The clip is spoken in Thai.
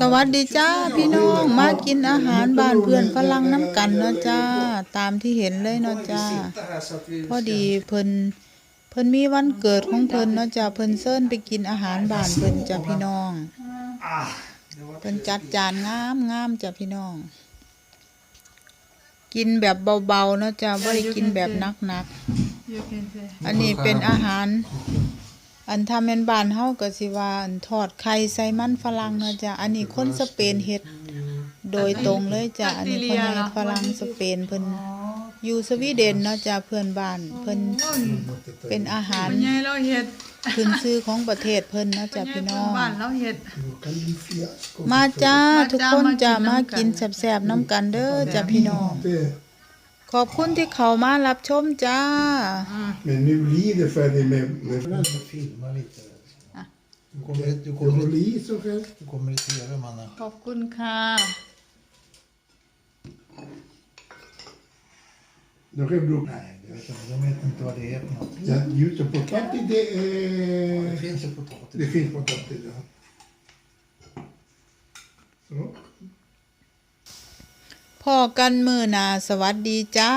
สวัสดีจ้าพี่น้องมากินอาหารบ้านเพื่อนฝรั่งน้ำกันเนาะจ้า ตามที่เห็นเลย Får เนาะ inte จ้า sitta här så att vi พอดีเพิ่นเพิ่นมีวันเกิดของเพิ่นเนาะจ้าเพิ่นเชิญไปกินอาหารบ้านเพิ่นจ้าพี่น้อง Ah, det var เพิ่นจัดจานงามงามจ้าพี่น้อง กินแบบเบาๆเนาะจ้าบ่ได้กินแบบหนักๆอันนี้เป็นอาหาร อันทำเป็นบ้านเฮาก็สิว่าอันทอดไข่ใส่มันฝรั่งเนาะจ้าอันนี้คนสเปนเฮ็ดโดยตรงเลยจ้ะอันนี้คนในฝรั่งสเปนเพิ่นอยู่สวีเดนเนาะจ้ะเพื่อนบ้านเพิ่นเป็นอาหารเป็นไงเราเห็ดขึ้นชื่อของประเทศเพิ่นเนาะจ้ะพี่น้องบ้านเราเห็ด Kan du fiasko? มาจ้ามาจ้าทุกคนจ้ะมามากิกินนน้ำกันแซ่บๆน้ำกันเด้อจ้ะพี่น้อง Det. ขอบคุณที่เขามารับชมจ้า Men nu blir det färdigt med... med filma lite. Du kommer, du det kommer, håller i så själv. du kommer i tv, Manna. ขอบคุณค่ะ De kan bli... Nej, det vet jag, de vet inte vad det är för något. Ja, just det, potatis det är... Det finns ju potatis. Det finns potatis, ja. Så. พอกันมือนาสวัสดีจ้า